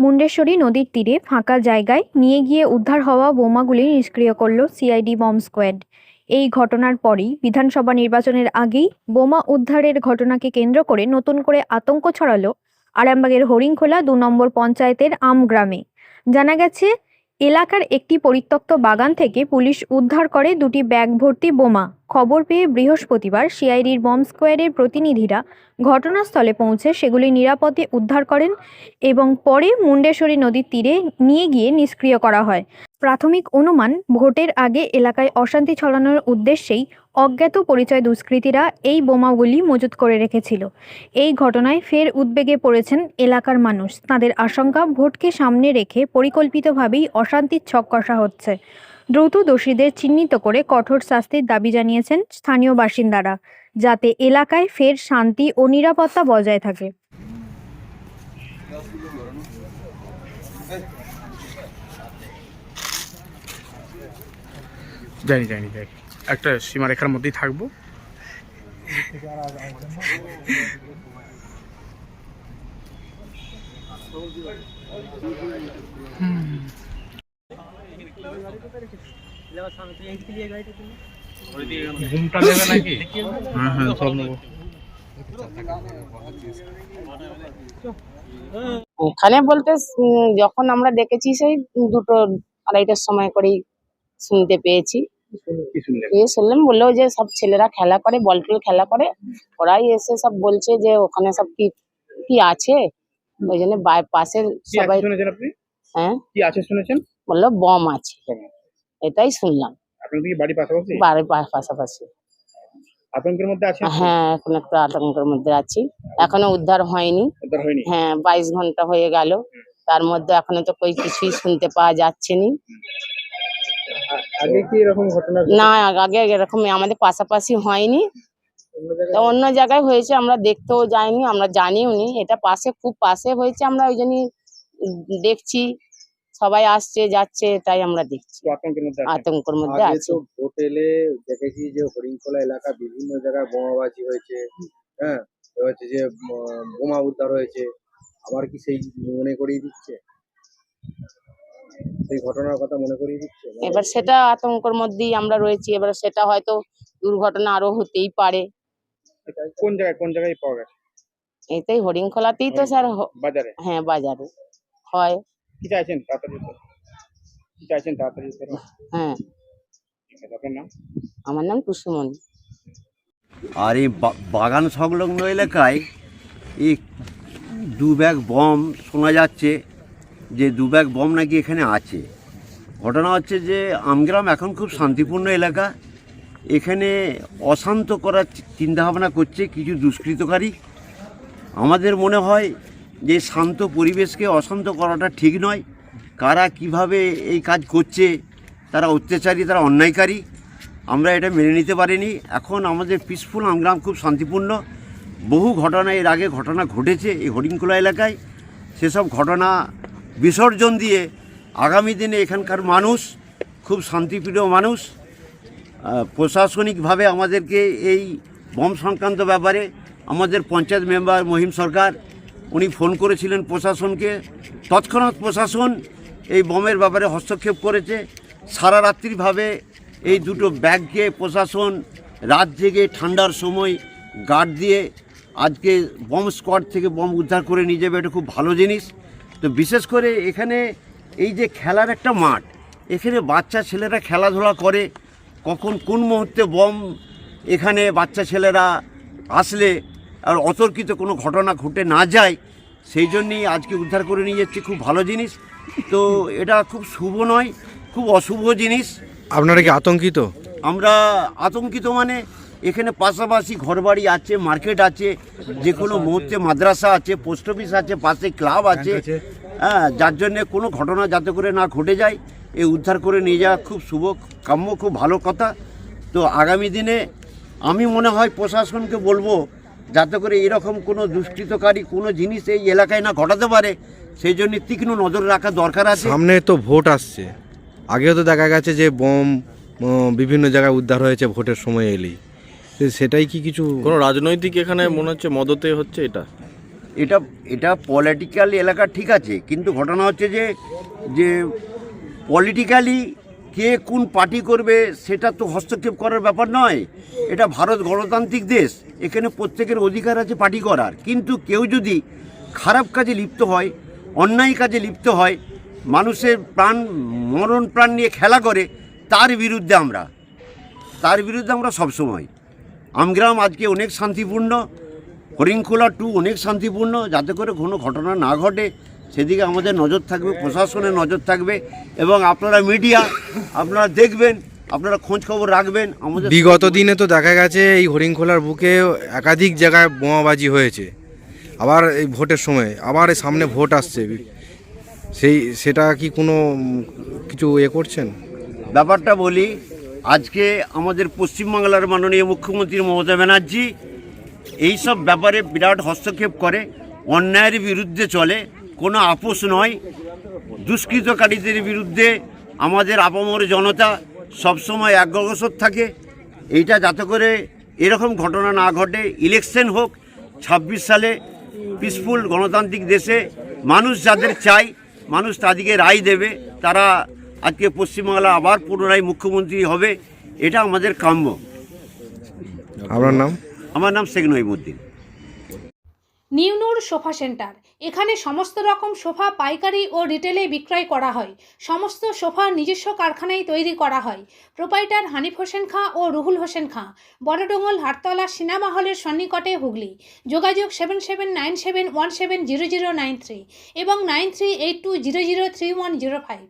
মুন্ডেশ্বরী নদীর তীরে ফাঁকা জায়গায় নিয়ে গিয়ে উদ্ধার হওয়া বোমাগুলি নিষ্ক্রিয় করল সিআইডি বম্ব স্কোয়াড। এই ঘটনার পরই বিধানসভা নির্বাচনের আগেই বোমা উদ্ধারের ঘটনাকে কেন্দ্র করে নতুন করে আতঙ্ক ছড়ালো আরামবাগের হরিংখোলা দু নম্বর পঞ্চায়েতের আমগ্রামে। জানা গেছে এলাকার একটি পরিত্যক্ত বাগান থেকে পুলিশ উদ্ধার করে দুটি ব্যাগ ভর্তি বোমা। খবর পেয়ে বৃহস্পতিবার সিআইডির বম স্কোয়ারের প্রতিনিধিরা ঘটনাস্থলে পৌঁছে সেগুলি নিরাপদে উদ্ধার করেন এবং পরে মুন্ডেশ্বরী নদীর তীরে নিয়ে গিয়ে নিষ্ক্রিয় করা হয়। প্রাথমিক অনুমান, ভোটের আগে এলাকায় অশান্তি ছড়ানোর উদ্দেশ্যেই অজ্ঞাত পরিচয় দুষ্কৃতীরা এই বোমাগুলি মজুত করে রেখেছিল। এই ঘটনায় ফের উদ্বেগে পড়েছেন এলাকার মানুষ। তাদের আশঙ্কা, ভোটকে সামনে রেখে পরিকল্পিতভাবেই অশান্তির ছক কষা হচ্ছে। দ্রুত দোষীদের চিহ্নিত করে কঠোর শাস্তির দাবি জানিয়েছেন স্থানীয় বাসিন্দারা, যাতে এলাকায় ফের শান্তি ও নিরাপত্তা বজায় থাকে। জানি জানি জানি। একটা সীমারেখার মধ্যেই থাকব। ঘুমটা নেবে নাকি হ্যাঁ হ্যাঁ সব নেব। ওখানে বলতে যখন আমরা দেখেছি সেই দুটো আড়াইটার সময় করেই শুনতে পেয়েছি। শুনলাম বলল যে সব ছেলেরা খেলা করে বল টল খেলা করে। ওরাই এসে সব বলছে যে ওখানে সব কি কি আছে? ওই জন্য পাশের সবাই হ্যাঁ? কি আছে শুনেছেন? বলল বম আছে। এটাই শুনলাম। বাড়ি পাশাপাশি? বাড়ির পাশাপাশি। আতঙ্কের মধ্যে আছে হ্যাঁ এখন একটু আতঙ্কের মধ্যে আছি। এখনও উদ্ধার হয়নি। হ্যাঁ বাইশ ঘণ্টা হয়ে গেল। তার মধ্যে এখনও তো কই কিছুই শুনতে পাওয়া যাচ্ছে নি। আগে কি এরকম ঘটনা না আগে এরকম আমাদের পাশাপাশি হয়নি। তো অন্য জায়গায় হয়েছে আমরা দেখতেও যাইনি আমরা জানিও নি। এটা পাশে খুব পাশে হয়েছে আমরা ওই জন্যই দেখছি সবাই আসছে যাচ্ছে তাই আমরা দেখছি। আতঙ্কের মধ্যে আছে। এলে দেখেছি যে হরিণখোলা এলাকা বিভিন্ন জায়গায় বোমাবাজি হয়েছে হ্যাঁ? হচ্ছে যে বোমা উদ্ধার হয়েছে আবার কি সেই মনে করিয়ে দিচ্ছে? সেই ঘটনার কথা মনে করিয়ে দিচ্ছে? এবার সেটা আতঙ্কের মধ্যেই আমরা রয়েছি এবার সেটা হয়তো দুর্ঘটনা আরও হতেই পারে। কোন জায়গায় কোন জায়গায় পাওয়া গেছে? এতেই হরিণখোলাতেই তো স্যার বাজারে? হ্যাঁ বাজারে। হয়। কি চাইছেন তাড়াতাড়ি? কি চাইছেন তাড়াতাড়ি? হ্যাঁ। আপনার নাম? আমার নাম কুসুমণি। আর এই বা- বাগান সংলগ্ন এলাকায় এই দু ব্যাগ বম শোনা যাচ্ছে। যে দু ব্যাগ বম নাকি এখানে আছে। ঘটনা হচ্ছে যে আমগ্রাম এখন খুব শান্তিপূর্ণ এলাকা। এখানে অশান্ত করার চিন্তাভাবনা করছে কিছু দুষ্কৃতকারী। আমাদের মনে হয় যে শান্ত পরিবেশকে অশান্ত করাটা ঠিক নয়। কারা কীভাবে এই কাজ করছে, তারা অত্যাচারী, তারা অন্যায়কারী, আমরা এটা মেনে নিতে পারিনি। এখন আমাদের পিসফুল আমগ্রাম খুব শান্তিপূর্ণ। বহু ঘটনা, এর আগে ঘটনা ঘটেছে এই হরিণখোলা এলাকায়। সেসব ঘটনা বিসর্জন দিয়ে আগামী দিনে এখানকার মানুষ, খুব শান্তিপ্রিয় মানুষ প্রশাসনিকভাবে আমাদেরকে এই বম সংক্রান্ত ব্যাপারে আমাদের পঞ্চায়েত মেম্বার মহিম সরকার, উনি ফোন করেছিলেন প্রশাসনকে। তৎক্ষণাৎ প্রশাসন এই বমের ব্যাপারে হস্তক্ষেপ করেছে। সারা রাত্রিভাবে এই দুটো ব্যাগকে প্রশাসন রাত জেগে ঠান্ডার সময় গার্ড দিয়ে আজকে বম স্কোয়াড থেকে বম উদ্ধার করে নিয়ে যাবে, এটা খুব ভালো জিনিস। তো বিশেষ করে এখানে এই যে খেলার একটা মাঠ এখানে বাচ্চা ছেলেরা খেলাধুলা করে কখন কোন মুহূর্তে বম এখানে বাচ্চা ছেলেরা আসলে আর অতর্কিত কোনো ঘটনা ঘটে না যায় সেই জন্যই আজকে উদ্ধার করে নিয়ে যাচ্ছে খুব ভালো জিনিস। তো এটা খুব শুভ নয় খুব অশুভ জিনিস। আপনারা কি আতঙ্কিত? আমরা আতঙ্কিত মানে এখানে পাশাপাশি ঘরবাড়ি আছে মার্কেট আছে যে কোনো মুহূর্তে মাদ্রাসা আছে পোস্ট অফিস আছে পাশে ক্লাব আছে। হ্যাঁ যার জন্যে কোনো ঘটনা যাতে করে না ঘটে যায় এই উদ্ধার করে নিয়ে যাওয়া খুব শুভ কাম্য খুব ভালো কথা। তো আগামী দিনে আমি মনে হয় প্রশাসনকে বলব যাতে করে এরকম কোনো দুষ্কৃতকারী কোনো জিনিস এই এলাকায় না ঘটাতে পারে সেই জন্য তীক্ষ্ণ নজর রাখা দরকার আছে। সামনে তো ভোট আসছে। আগেও তো দেখা গেছে যে বম বিভিন্ন জায়গায় উদ্ধার হয়েছে ভোটের সময় এলেই। সেটাই কি কিছু কোনো রাজনৈতিক এখানে মনে হচ্ছে মদতে হচ্ছে এটা? এটা এটা পলিটিক্যাল এলাকা ঠিক আছে কিন্তু ঘটনা হচ্ছে যে যে পলিটিক্যালি কে কোন পার্টি করবে সেটা তো হস্তক্ষেপ করার ব্যাপার নয়। এটা ভারত গণতান্ত্রিক দেশ এখানে প্রত্যেকের অধিকার আছে পার্টি করার। কিন্তু কেউ যদি খারাপ কাজে লিপ্ত হয় অন্যায় কাজে লিপ্ত হয় মানুষের প্রাণ মরণ প্রাণ নিয়ে খেলা করে তার বিরুদ্ধে আমরা তার বিরুদ্ধে আমরা সবসময়। আমগ্রাম আজকে অনেক শান্তিপূর্ণ হরিংখোলা টু অনেক শান্তিপূর্ণ যাতে করে কোনো ঘটনা না ঘটে। সেদিকে আমাদের নজর থাকবে প্রশাসনের নজর থাকবে এবং আপনারা মিডিয়া আপনারা দেখবেন আপনারা খোঁজ খবর রাখবেন আমাদের বিগত দিনে তো দেখা গেছে এই হরিংখোলার বুকে একাধিক জায়গায় বোমাবাজি হয়েছে। আবার এই ভোটের সময় আবার এই সামনে ভোট আসছে। সেই সেটা কি কোনো কিছু এ করছেন? ব্যাপারটা বলি আজকে আমাদের পশ্চিমবাংলার মাননীয় মুখ্যমন্ত্রী মমতা ব্যানার্জি এইসব ব্যাপারে বিরাট হস্তক্ষেপ করে, অন্যায়ের বিরুদ্ধে চলে, কোনো আপোষ নয়। দুষ্কৃতকারীদের বিরুদ্ধে আমাদের আপামর জনতা সবসময় একগ্রসর থাকে। এইটা যাতে করে এরকম ঘটনা না ঘটে, ইলেকশন হোক, ছাব্বিশ সালে পিসফুল গণতান্ত্রিক দেশে মানুষ যাদের চাই মানুষ তাদেরকে রায় দেবে, তারা আজকে পশ্চিমবাংলা আবার পুনরায় মুখ্যমন্ত্রী হবে এটা আমাদের কাম্য। আপনার নাম? আমার নাম শেখ নইমুদ্দিন নিউনুর সোফা সেন্টার। এখানে সমস্ত রকম সোফা পাইকারি ও রিটেলে বিক্রয় করা হয়। সমস্ত সোফা নিজস্ব কারখানায় তৈরি করা হয়। প্রোপাইটার হানিফ হোসেন খাঁ ও রুহুল হোসেন খাঁ। বড়ডোঙ্গল হাটতলা সিনেমা হলের সন্নিকটে হুগলি। যোগাযোগ seven seven nine seven one seven zero zero nine three এবং nine three eight two zero zero three one zero five.